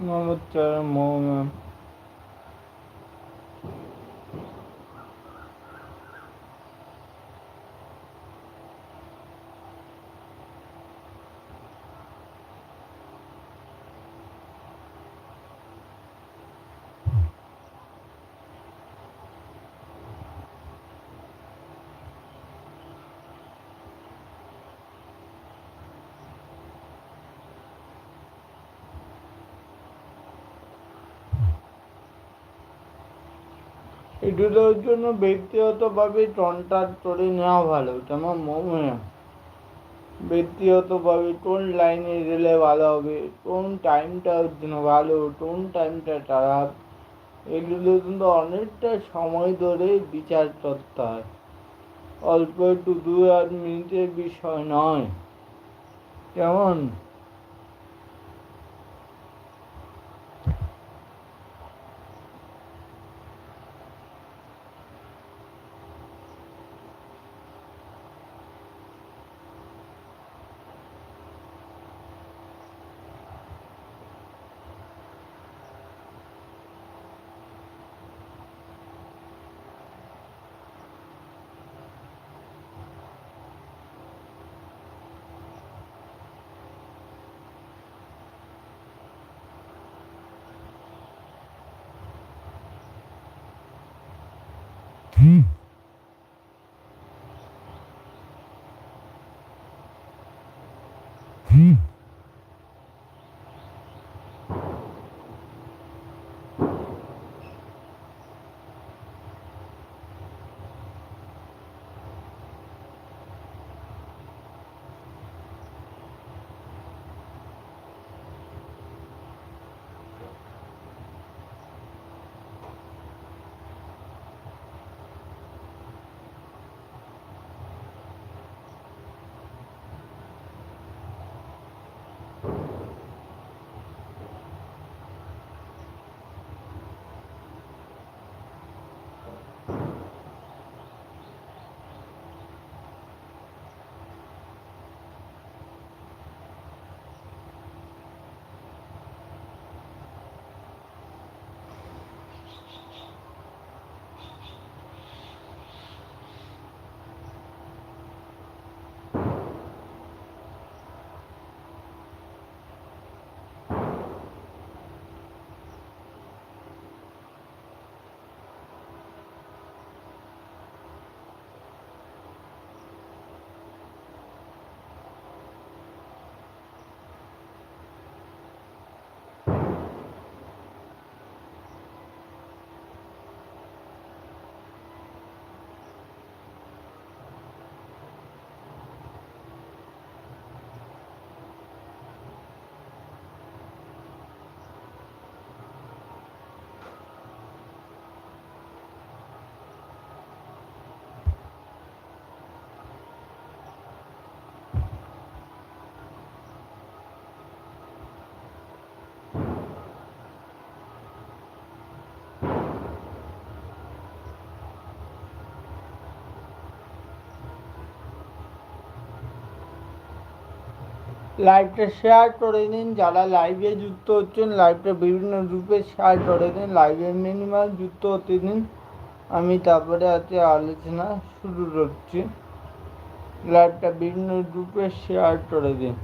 मोहम्मद मोम এগুলোর জন্য ব্যক্তিগতভাবে কন্ট্যাক্ট করে নেওয়া ভালো কেমন মৌম্যাম ব্যক্তিগতভাবে কোন লাইনে গেলে ভালো হবে কোন টাইমটা ওর জন্য ভালো কোন টাইমটা খারাপ, এগুলো কিন্তু অনেকটা সময় ধরে বিচার করতে হয়। অল্প একটু দু এক মিনিটের বিষয় নয়। কেমন? Hmm. লাইভটা শেয়ার করে দিন যারা লাইভে যুক্ত হচ্ছেন লাইভটা বিভিন্ন রূপে শেয়ার করে দিন লাইভে মিনিমাম যুক্ত হতে দিন। আমি তারপরে আজকে আলোচনা শুরু করছি। লাইভটা বিভিন্ন রূপে শেয়ার করে দিন।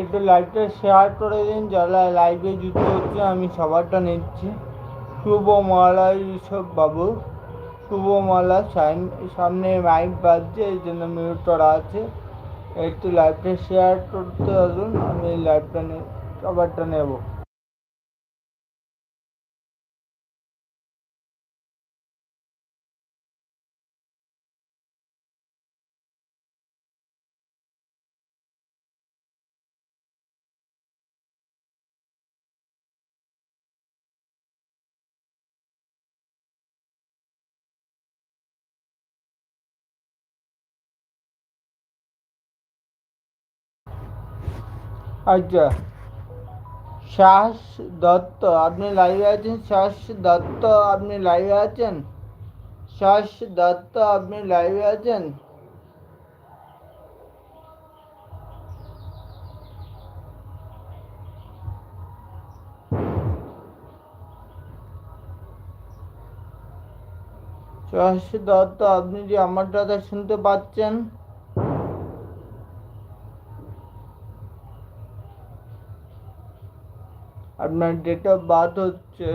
একটু লাইভটা শেয়ার করে দিন, যারা লাইভে যুক্ত হচ্ছে, আমি সবারটা নিচ্ছি। শুভমালা ঋষভ বাবু। শুভমালা সামনে মাইক বাজছে, এই জন্য মিউট করা আছে। একটু লাইভটা শেয়ার করতে আসুন আমি লাইভটা সবারটা নেব। আচ্ছা। শ্বাস দত্ত, আপনি লাইভে আছেন? শ্বাস দত্ত, আপনি লাইভে আছেন? শ্বাস দত্ত, আপনি লাইভে আছেন? শ্বাস দত্ত, আপনি যে আমার কথা শুনতে পাচ্ছেন? আপনার ডেট অফ বার্থ হচ্ছে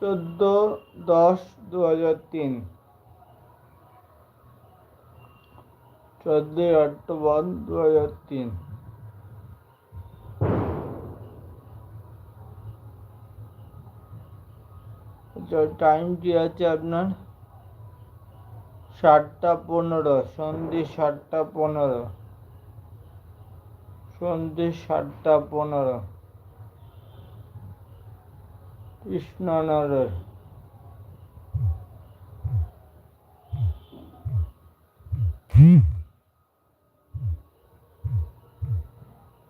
চোদ্দ দশ দু হাজার তিন। চোদ্দই অক্টোবর দু হাজার তিন টাইমটি আছে আপনার? সাতটা পনেরো, সন্ধে সাতটা পনেরো। সন্ধে সাতটা পনেরো। কৃষ্ণনগর।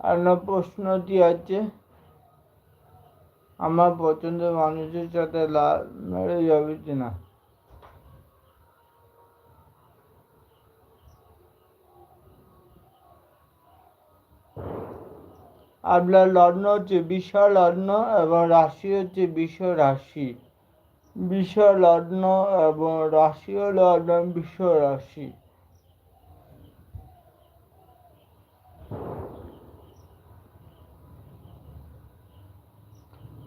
আপনার প্রশ্নটি আছে, আমার পছন্দের মানুষের সাথে লাল মেরে যাবে কিনা? আপনার লগ্ন হচ্ছে বিশ্ব লগ্ন এবং রাশি হচ্ছে বিশ্ব রাশি বিশ্ব লগ্ন এবং রাশিও লগ্ন বিশ্ব রাশি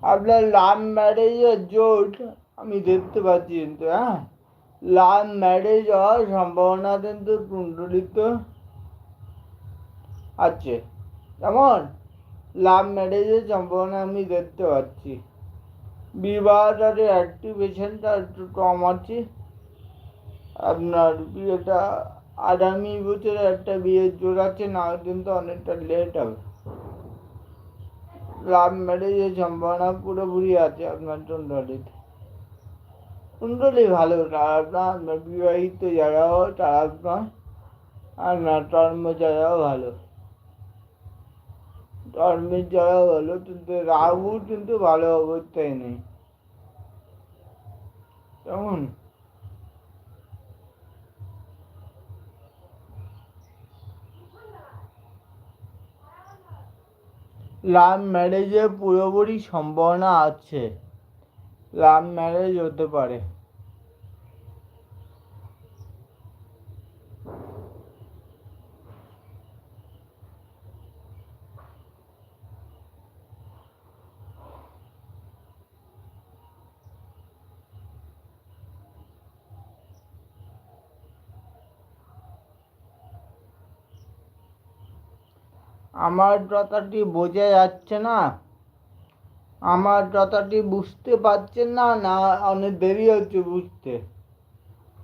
আপনার লাভ ম্যারেজের জোট, আমি দেখতে পাচ্ছি কিন্তু হ্যাঁ? লাভ ম্যারেজ হওয়ার সম্ভাবনা কিন্তু কুণ্ডলিত আছে। কেমন? লাভ ম্যারেজের সম্ভাবনা আমি দেখতে পাচ্ছি। বিবাহটার অ্যাক্টিভেশনটা একটু কম আছে। আপনার বিয়েটা আগামী বছরে একটা বিয়ে জোর আছে না কিন্তু অনেকটা লেট হবে। লাভ ম্যারেজের সম্ভাবনা পুরোপুরি আছে আপনার কুণ্ডলিতে কুণ্ডলী ভালো তারা আপনার বিবাহিত যারাও তারা আপনার আর না কর্ম যারাও ভালো। কর্মের যারাও ভালো, কিন্তু রাহু কিন্তু ভালো অবস্থায় নেই। কেমন? লাভ ম্যারেজের পুরোপুরি সম্ভাবনা আছে। লাভ ম্যারেজ হতে পারে। আমার কথাটি বোঝা যাচ্ছে না। আমার কথাটি বুঝতে পারছেন না না অনেক দেরি হচ্ছে বুঝতে।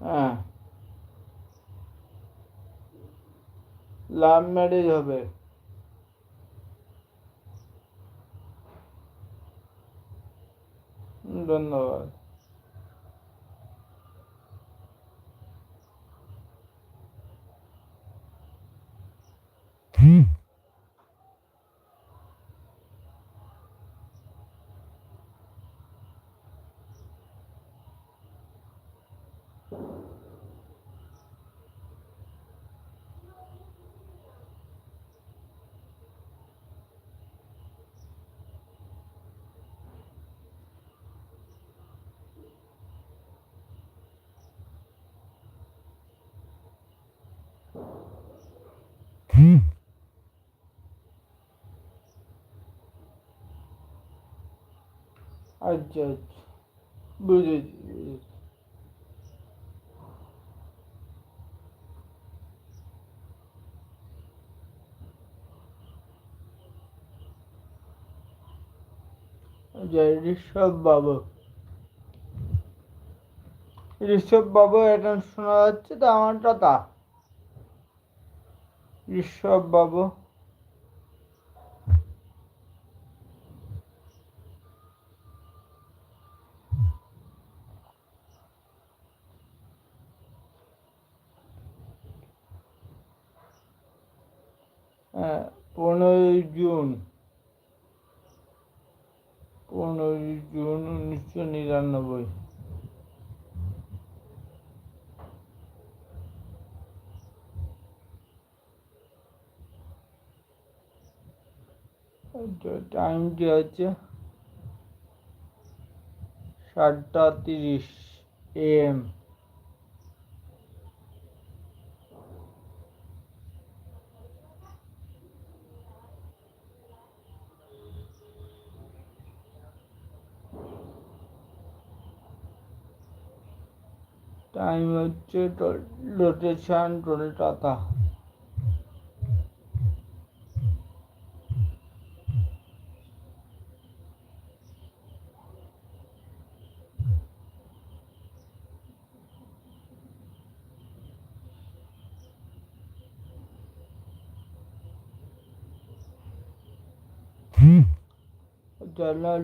হ্যাঁ। লাভ ম্যারেজ হবে। ধন্যবাদ। আচ্ছা আচ্ছা। বুঝেছি বুঝেছি। ঋষভ বাবু। ঋষভ বাবু এখন শোনা যাচ্ছে তো আমার কথা ঋষভ বাবু। পনেরোই জুন। পনেরোই জুন উনিশশো নিরানব্বই। টাইমটি হচ্ছে সাতটা তিরিশ এম টাইম হচ্ছে লোটেশন কলকাতা আপনার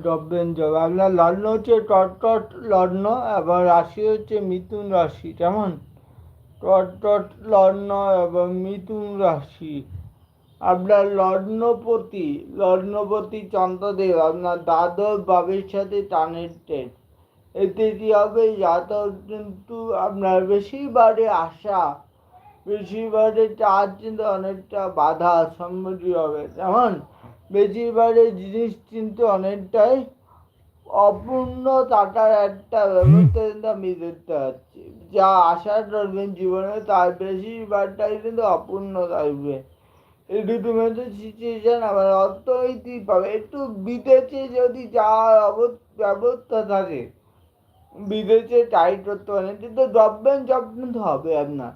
ডববেন যাবে আপনার লগ্ন হচ্ছে টট লগ্ন এবং রাশি হচ্ছে মিথুন রাশি, কেমন? টট লগ্ন এবং মিথুন রাশি। আপনার লগ্নপতি লগ্নপতি চন্দ্রদেব, আপনার দ্বাদশ বাবের সাথে টানের কানেক্টেড এতে কী হবে? জাতক কিন্তু আপনার বেশিরভাগে আশা বেশিরভাগে চার কিন্তু অনেকটা বাধা সম্মুখীন হবে যেমন বেশিরভাগ এই জিনিস কিন্তু অনেকটাই অপূর্ণ টাকার একটা ব্যবস্থা কিন্তু আমি দেখতে পাচ্ছি যা আশা করবেন জীবনে তার বেশিরভাগটাই কিন্তু অপূর্ণ থাকবে। এই দুটো মেয়েদের সিচুয়েশন আবার অর্থনৈতিক পাবে একটু বিদেশে যদি যাওয়ার ব্যবস্থা থাকে, বিদেশে টাইট করতে পারেন, কিন্তু গভর্নমেন্ট জব কিন্তু হবে আপনার।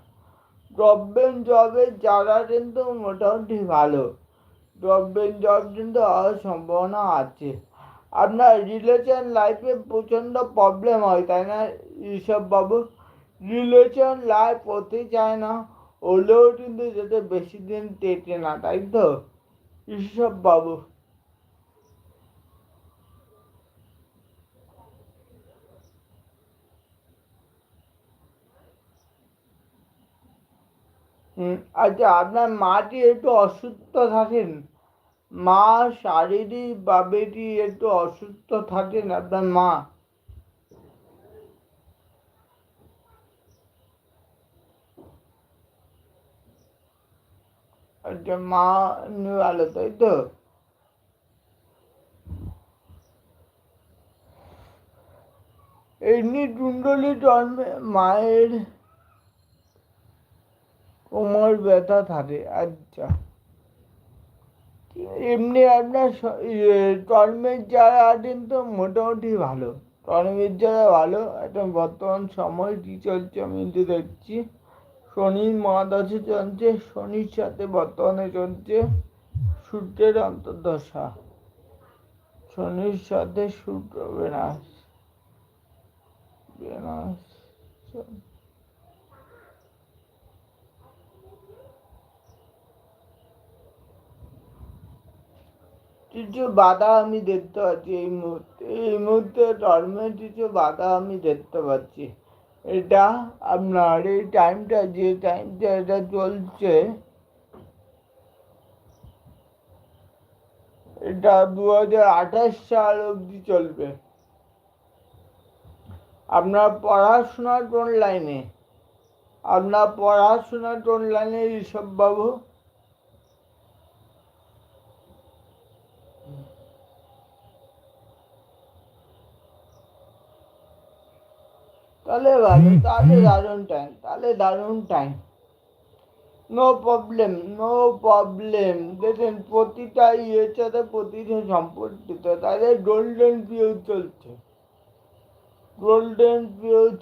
গভর্নমেন্ট জবে যারা কিন্তু মোটামুটি ভালো। গভর্নমেন্ট জব তো হওয়ার সম্ভাবনা আছে। আপনার রিলেশন লাইফে প্রচণ্ড প্রবলেম হয়, তাই না বাবু? রিলেশন লাইফ হতে চায় না, হলেও কিন্তু যেতে বেশি দিন টেকে না, তাই তো? বাবু। আচ্ছা আপনার মাটি একটু অসুস্থ থাকেন? মা শারীরিকভাবে কি একটু অসুস্থ থাকেন আপনার মা? আচ্ছা মা ভালো, তাই তো? এমনি কুণ্ডলি জন্মে মায়ের কোমর ব্যথা থাকে আচ্ছা। এমনি আপনার স- ইয়ে, যারা আছেন তো মোটামুটি ভালো। কর্মের যারা ভালো এখন বর্তমান সময় কি চলছে আমি কিন্তু দেখছি। শনির মহাদশে চলছে শনির সাথে বর্তমানে চলছে সূর্যের অন্তর্দশা। শনির সাথে সূর্য বেনাস বেনাস কিছু বাধা আমি দেখতে পাচ্ছি এই মুহূর্তে। এই মুহূর্তে ধর্মের কিছু বাধা আমি দেখতে পাচ্ছি। এটা আপনার এই টাইমটা যে টাইমটা এটা চলছে, এটা দু হাজার আঠাশ সাল অবধি চলবে। আপনার পড়াশোনা কোন লাইনে আপনার পড়াশোনা কোন লাইনে ঋষভ বাবু তাহলে ভালো তাহলে দারুণ টাইম তাহলে দারুণ time no problem no problem দেখেন প্রতিটা ইয়ের সাথে প্রতিটা সম্পর্কিত। তাদের গোল্ডেন পিরিয়ড চলছে। গোল্ডেন পিরিয়ড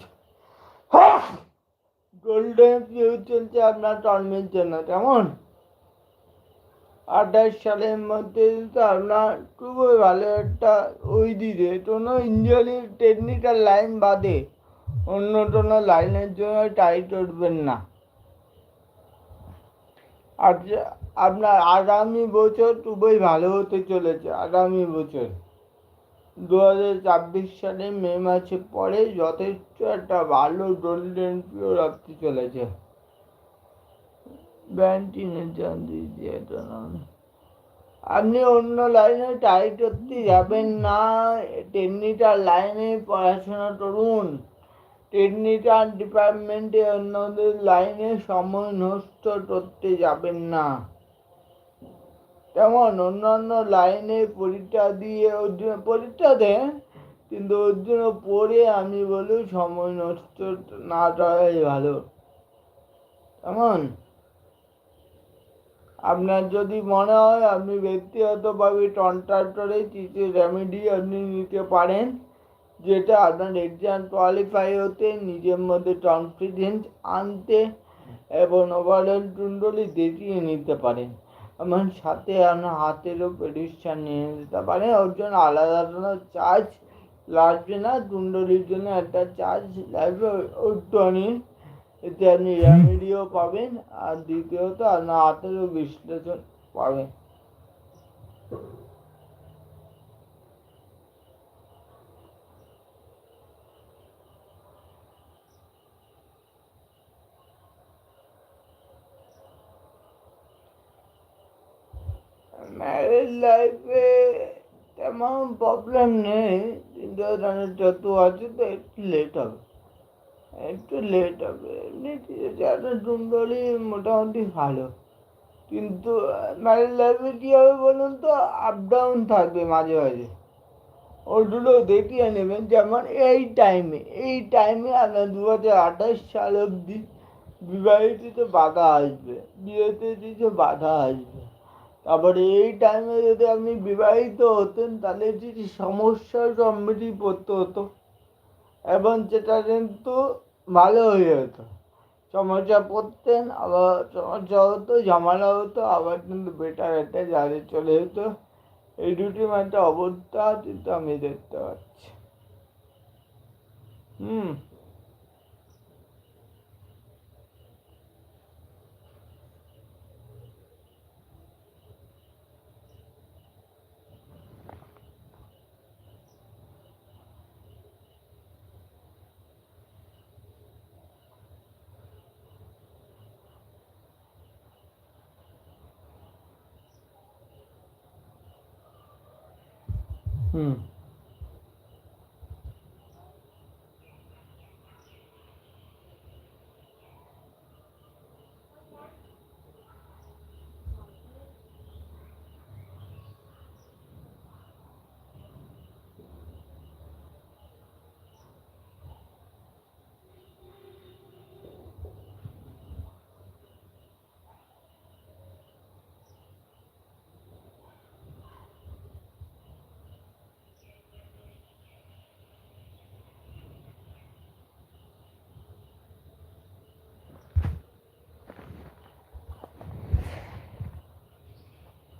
গোল্ডেন পিরিয়ড চলছে আপনার টর্মের জন্য কেমন? আঠাশ সালের মধ্যে কিন্তু আপনার খুবই ভালো একটা ওই দিকে। কোনো ইঞ্জিনিয়ারিং টেকনিক্যাল লাইন বাদে অন্য কোনো লাইনের জন্য ট্রাই করবেন না আপনার আগামী বছর খুবই ভালো হতে চলেছে, আগামী বছর। দু হাজার ছাব্বিশ সালে মে মাসের পরে যথেষ্ট একটা ভালো গোল্ডেন পিরিয়ড আসতে চলেছে। ব্যান্টিনের নয়। আপনি অন্য লাইনে ট্রাই করতে যাবেন না টেকনিক্যাল লাইনে পড়াশোনা করুন। টেকনিক্যাল ডিপার্টমেন্টে অন্যদের লাইনে সময় নষ্ট করতে যাবেন না। তেমন অন্যান্য লাইনে পরীক্ষা দিয়ে ওর জন্য পরীক্ষা দেন, কিন্তু ওর জন্য পড়ে আমি বলি সময় নষ্ট না করাই ভালো। তেমন? আপনার যদি মনে হয় আপনি ব্যক্তিগতভাবে কন্ট্রাক্টরে কিছু রেমেডি আপনি নিতে পারেন। যেটা আপনার এক্সাম কোয়ালিফাই হতে, নিজের মধ্যে কনফিডেন্স আনতে এবং ওভারঅল কুণ্ডলি দেখিয়ে নিতে পারেন। আমার সাথে আপনার হাতেরও প্রেডিকশান নিয়ে নিতে পারেন। ওর জন্য আলাদা আলাদা চার্জ লাগবে না। কুণ্ডলির জন্য একটা চার্জ লাগবে। ওইটা নিন এতে আপনি রেমেডিও পাবেন। আর দ্বিতীয়ত আপনার হাতেরও বিশ্লেষণ পাবেন। ম্যারেজ লাইফে তেমন প্রবলেম নেই কিন্তু ওখানে যত আছে তো একটু লেট হবে একটু লেট হবে এমনি আপনার কুণ্ডলী মোটামুটি ভালো কিন্তু ম্যারেজ লাইফে কী হবে বলুন তো আপ ডাউন থাকবে মাঝে মাঝে ওগুলো দেখিয়ে নেবেন যেমন এই টাইমে এই টাইমে আপনার দু হাজার আঠাশ সাল অবধি বিবাহিত বাধা আসবে বিয়েতে কিছু বাধা আসবে তারপরে এই টাইমে যদি আপনি বিবাহিত হতেন, তাহলে কিছু সমস্যার সম্মুখীন পড়তে হতো। এবং সেটা কিন্তু ভালো হয়ে যেত। সমস্যা পড়তেন, আবার সমস্যা হতো, ঝামেলা হতো, আবার কিন্তু বেটার একটা জারে চলে যেত। এই দুটি একটা অবস্থা কিন্তু আমি দেখতে পাচ্ছি। হুম। হুম